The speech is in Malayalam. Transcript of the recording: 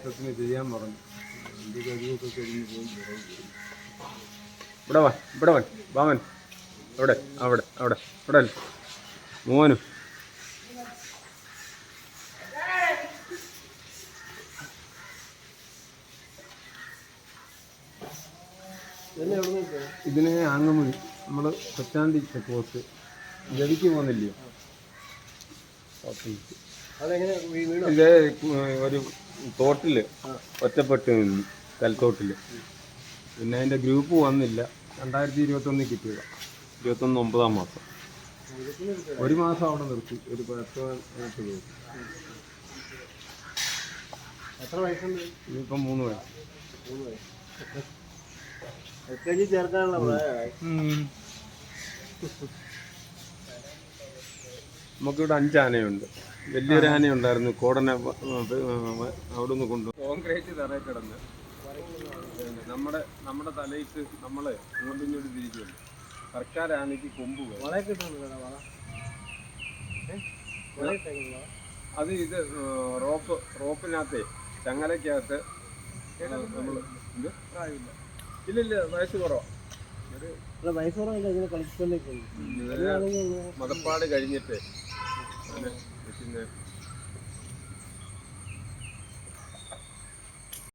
ഇഷ്ടത്തിന് ചെയ്യാൻ പറഞ്ഞു. എന്റെ കഴിവൊക്കെ കഴിഞ്ഞ് പോയി ഇവിടെ വാ ഇവിടെ വാൻ വാമൻ അവിടെ അവിടെ അവിടെ ഇവിടെ അല്ലേ. മോനും. ഇതിനെ ആങ്ങമൊഴി. നമ്മൾ കൊച്ചാണ്ടി ചെക്ക് പോസ്റ്റ് ഗവിക്ക് പോകുന്നില്ലയോ അതെങ്ങനെ ഇത് ഒരു തോട്ടിൽ ഒറ്റപ്പെട്ട് നിന്നു കൽത്തോട്ടിൽ. പിന്നെ അതിന്റെ ഗ്രൂപ്പ് വന്നില്ല. രണ്ടായിരത്തി ഇരുപത്തൊന്നിൽ കിട്ടിയതാ. ഇരുപത്തൊന്ന് ഒമ്പതാം മാസം. ഒരു മാസം അവിടെ നിർത്തി. ഒരു പത്ത് പതിനെട്ട് ദിവസം എത്ര വയസ്സുണ്ട്? ഇപ്പം മൂന്ന് വയസ്സ്. മൂന്ന് ചേർക്കാനുള്ള നമുക്കിവിടെ അഞ്ച് ആനയുണ്ട് ആന ഉണ്ടായിരുന്നു. കോടനെ അവിടെ നിന്ന് കൊണ്ടു കോൺക്രീറ്റ് തറയിൽ കിടന്ന് നമ്മുടെ നമ്മുടെ തലയ്ക്ക് നമ്മളെ ഇങ്ങോട്ടും ഇങ്ങോട്ടും തിരിക്കുമല്ലോ സർക്കാർ ആനയ്ക്ക് കൊമ്പ്? അത് ഇത് റോപ്പ് റോപ്പിനകത്തെ ചങ്ങലക്കകത്ത് നമ്മൾ ഇല്ല വയസ്സ് കുറവാ. മതപ്പാട് കഴിഞ്ഞിട്ട് അങ്ങനെ പിന്നെ